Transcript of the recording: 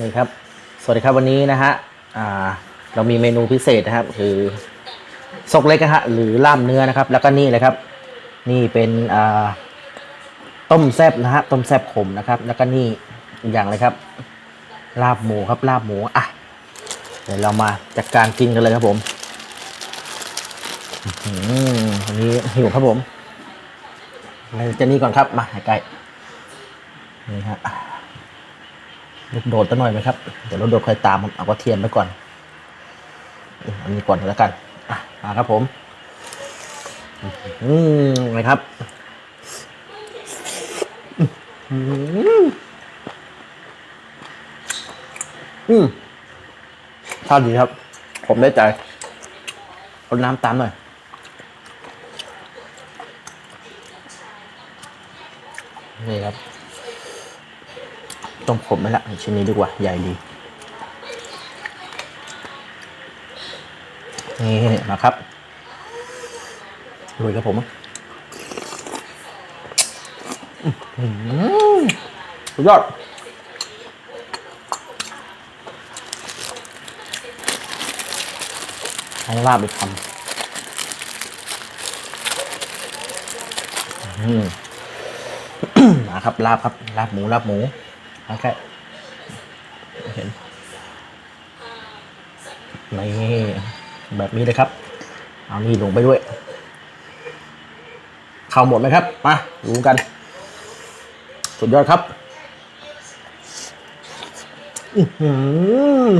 นี่ครับ สวัสดีครับวันนี้นะฮะอ่าเรามีเมนูพิเศษนะครับ คือซกเล็กนะฮะหรือล่ามเนื้อนะครับ แล้วก็นี่เลยครับ นี่เป็นอ่าต้มแซบนะฮะต้มแซบขมนะครับ แล้วก็นี่อีกอย่างเลยครับ ลาบหมูครับลาบหมูอะเดี๋ยวเรามาจัดการกินกันเลยครับผมอื้อหือวันนี้หิวครับผมเราจะนี่ก่อนครับมาใกล้นี่ฮะ ลูกโดดตัหน่อยไหมครับ เดี๋ยวลูกโดดคอยตามเอากระเทียมไปก่อนมันนี้ก่อนแล้วกันอะมาครับผม อืมไงครับอืมอืมทอดดีครับ ผมได้ใจเอาน้ำตามหน่อย นี่ครับ ต้มขมไหมละชิ้นนี้ดีกว่า ใหญ่ดี นี่มาครับลุยครับผมอือหือสุดยอดให้ลาบอีกคำอื้อมาครับ ลาบครับ ลาบหมู ลาบหมู เอาแค่เห็นนี่แบบนี้เลยครับ เอานี่ลงไปด้วย เข้าหมดไหมครับ มาดูกัน สุดยอดครับ อือหือ